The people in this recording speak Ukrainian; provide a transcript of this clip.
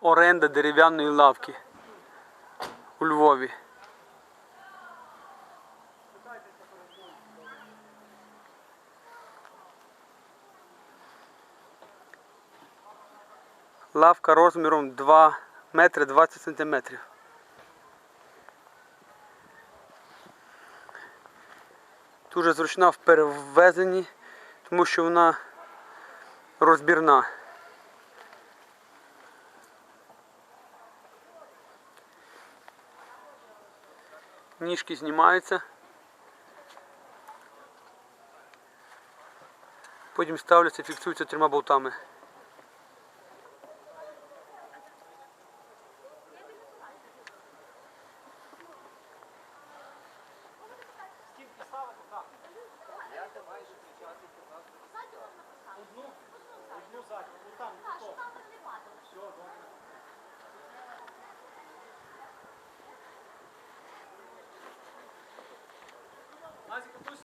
оренда дерев'яної лавки у Львові. Лавка розміром 2 метри 20 сантиметрів. Дуже зручна в перевезенні, тому що вона розбірна. ніжки знімаються. Потім ставляться, фіксуються трьома болтами. Я майже Лазіков